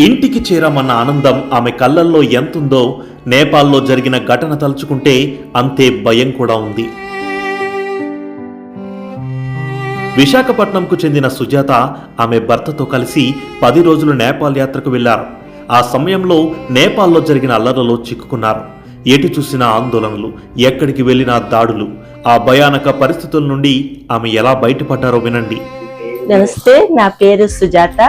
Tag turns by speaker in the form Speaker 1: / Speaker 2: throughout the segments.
Speaker 1: ఇంటికి చేరామన్న ఆనందం ఆమె కళ్ళల్లో ఎంతుందో నేపాల్లో జరిగిన ఘటన తలుచుకుంటే అంతే భయం కూడా ఉంది. విశాఖపట్నంకు చెందిన సుజాత ఆమె భర్తతో కలిసి పది రోజులు నేపాల్ యాత్రకు వెళ్ళారు ఆ సమయంలో నేపాల్లో జరిగిన అల్లరలో చిక్కుకున్నారు. ఎటు చూసిన ఆందోళనలు ఎక్కడికి వెళ్ళినా దాడులు. ఆ భయానక పరిస్థితుల నుండి ఆమె ఎలా బయటపడ్డారో వినండి.
Speaker 2: నమస్తే నా పేరు సుజాత.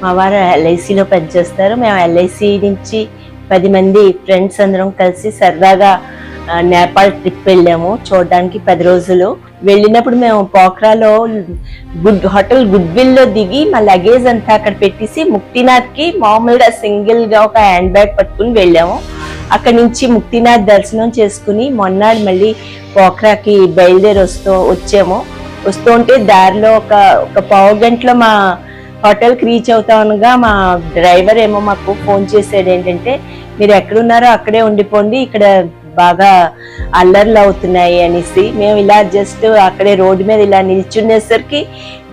Speaker 2: మా వారు ఎల్ఐసిలో పనిచేస్తారు. మేము ఎల్ఐసి నుంచి పది మంది ఫ్రెండ్స్ అందరం కలిసి సరదాగా నేపాల్ ట్రిప్ వెళ్ళాము. చూడడానికి పది రోజులు. వెళ్ళినప్పుడు మేము పోఖ్రాలో గుడ్ హోటల్ గుడ్ దిగి మా లగేజ్ అంతా అక్కడ పెట్టేసి ముక్తినాథ్కి మామూలుగా సింగిల్గా ఒక హ్యాండ్ బ్యాగ్ పట్టుకుని వెళ్ళాము. అక్కడ నుంచి ముక్తినాథ్ దర్శనం చేసుకుని మొన్నాడు మళ్ళీ పోఖ్రాకి బయలుదేరి వస్తూ వచ్చాము. వస్తుంటే దారిలో ఒక ఒక పావు గంటలో మా హోటల్కి రీచ్ అవుతానుగా మా డ్రైవర్ ఏమో మాకు ఫోన్ చేసాడు ఏంటంటే మీరు ఎక్కడున్నారో అక్కడే ఉండిపోండి ఇక్కడ బాగా అల్లర్లు అవుతున్నాయి అనేసి. మేము ఇలా జస్ట్ అక్కడే రోడ్డు మీద ఇలా నిల్చుండేసరికి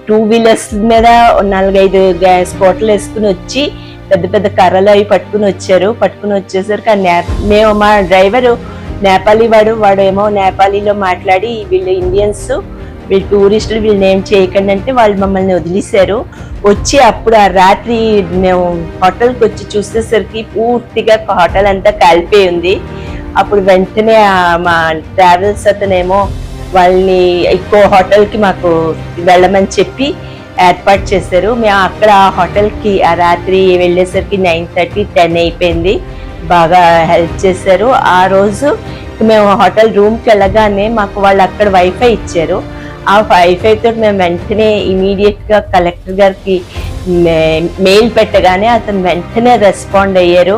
Speaker 2: టూ వీలర్స్ మీద నాలుగైదు గ్యాస్ బాటిల్ వేసుకుని వచ్చి పెద్ద పెద్ద కర్రలు అవి పట్టుకుని వచ్చారు. పట్టుకుని వచ్చేసరికి ఆ నే- మేము మా డ్రైవరు నేపాలీ వాడు వాడేమో నేపాలీలో మాట్లాడి వీళ్ళు ఇండియన్స్ వీళ్ళు టూరిస్టులు వీళ్ళు ఏం చేయకండి అంటే వాళ్ళు మమ్మల్ని వదిలేశారు. వచ్చి అప్పుడు ఆ రాత్రి మేము హోటల్కి వచ్చి చూసేసరికి పూర్తిగా హోటల్ అంతా కాలిపోయి ఉంది. అప్పుడు వెంటనే మా ట్రావెల్స్ అతనేమో వాళ్ళని ఎక్కువ హోటల్కి మాకు వెళ్ళమని చెప్పి ఏర్పాటు చేశారు. మేము అక్కడ ఆ హోటల్కి ఆ రాత్రి వెళ్ళేసరికి నైన్ థర్టీ టెన్ అయిపోయింది. బాగా హెల్ప్ చేశారు. ఆ రోజు మేము హోటల్ రూమ్కి వెళ్ళగానే మాకు వాళ్ళు అక్కడ వైఫై ఇచ్చారు. ఆ వైఫై తోటి మేము వెంటనే ఇమీడియట్గా కలెక్టర్ గారికి మెయిల్ పెట్టగానే అతను వెంటనే రెస్పాండ్ అయ్యారు.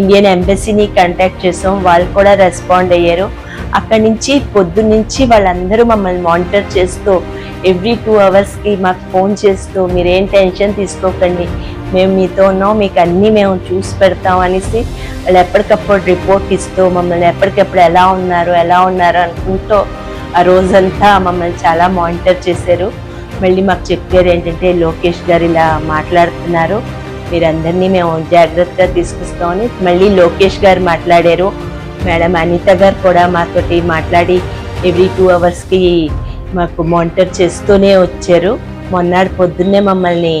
Speaker 2: ఇండియన్ ఎంబసీని కాంటాక్ట్ చేసాం. వాళ్ళు కూడా రెస్పాండ్ అయ్యారు. అక్కడి నుంచి పొద్దు నుంచి వాళ్ళందరూ మమ్మల్ని మానిటర్ చేస్తూ ఎవ్రీ టూ అవర్స్కి మాకు ఫోన్ చేస్తూ మీరేం టెన్షన్ తీసుకోకండి. మేము మీతో ఉన్నాం. మీకు అన్నీ మేము చూసి పెడతాం అనేసి వాళ్ళు ఎప్పటికప్పుడు రిపోర్ట్ ఇస్తూ మమ్మల్ని ఎప్పటికప్పుడు ఎలా ఉన్నారు ఎలా ఉన్నారు అనుకుంటూ ఆ రోజంతా మమ్మల్ని చాలా మానిటర్ చేశారు. మళ్ళీ మాకు చెప్పారు ఏంటంటే లోకేష్ గారు ఇలా మాట్లాడుతున్నారు. మీరందరినీ మేము జాగ్రత్తగా తీసుకొస్తామని మళ్ళీ లోకేష్ గారు మాట్లాడారు. మేడం అనిత గారు కూడా మాతోటి మాట్లాడి ఎవ్రీ టూ అవర్స్కి మాకు మానిటర్ చేస్తూనే వచ్చారు. మొన్నటి పొద్దున్నే మమ్మల్ని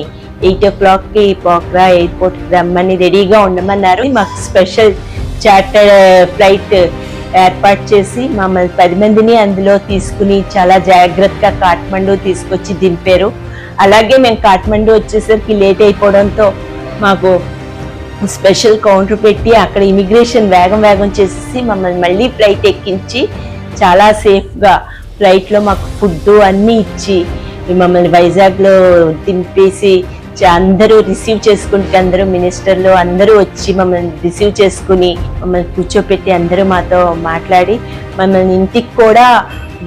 Speaker 2: ఎయిట్ ఓ క్లాక్కి పోక్రా ఎయిర్పోర్ట్కి రమ్మని రెడీగా ఉండమన్నారు. మాకు స్పెషల్ చార్టర్ ఫ్లైట్ ఏర్పాటు చేసి మమ్మల్ని పది మందిని అందులో తీసుకుని చాలా జాగ్రత్తగా కాఠ్మండూ తీసుకొచ్చి దింపారు. అలాగే మేము కాఠ్మండూ వచ్చేసరికి లేట్ అయిపోవడంతో మాకు స్పెషల్ కౌంటర్ పెట్టి అక్కడ ఇమిగ్రేషన్ వేగం వేగం చేసేసి మమ్మల్ని మళ్ళీ ఫ్లైట్ ఎక్కించి చాలా సేఫ్గా ఫ్లైట్లో మాకు ఫుడ్ అన్నీ ఇచ్చి మమ్మల్ని వైజాగ్లో దింపేసి అందరూ రిసీవ్ చేసుకుంటే అందరూ మినిస్టర్లు అందరూ వచ్చి మమ్మల్ని రిసీవ్ చేసుకుని మమ్మల్ని కూర్చోపెట్టి అందరూ మాతో మాట్లాడి మమ్మల్ని ఇంటికి కూడా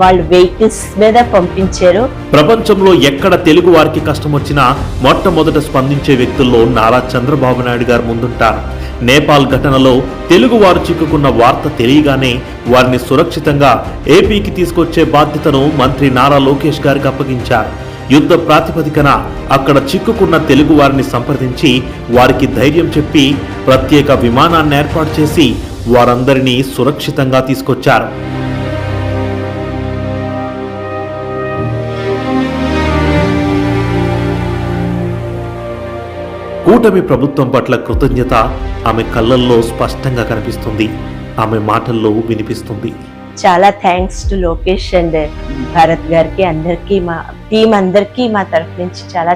Speaker 2: వాళ్ళు వెహికల్స్ మీద పంపించారు.
Speaker 1: ప్రపంచంలో ఎక్కడ తెలుగు వారికి కష్టం వచ్చినా మొట్టమొదట స్పందించే వ్యక్తుల్లో నారా చంద్రబాబు నాయుడు గారు ముందుంటారు. నేపాల్ ఘటనలో తెలుగు వారు చిక్కుకున్న వార్త తెలియగానే వారిని సురక్షితంగా ఏపీకి తీసుకొచ్చే బాధ్యతను మంత్రి నారా లోకేష్ గారికి అప్పగించారు. యుద్ధ ప్రాతిపదికన అక్కడ చిక్కుకున్న తెలుగు వారిని సంప్రదించి వారికి ధైర్యం చెప్పి ప్రత్యేక విమానాన్ని ఏర్పాటు చేసి వారందరినీ సురక్షితంగా తీసుకొచ్చారు. కూటమి ప్రభుత్వం పట్ల కృతజ్ఞత ఆమె కళ్ళల్లో స్పష్టంగా కనిపిస్తుంది. ఆమె మాటల్లో వినిపిస్తుంది.
Speaker 2: చాలా thanks to Lokesh and Bharat గారికి అందరికీ మా టీం అందరికీ మా తరఫు నుంచి చాలా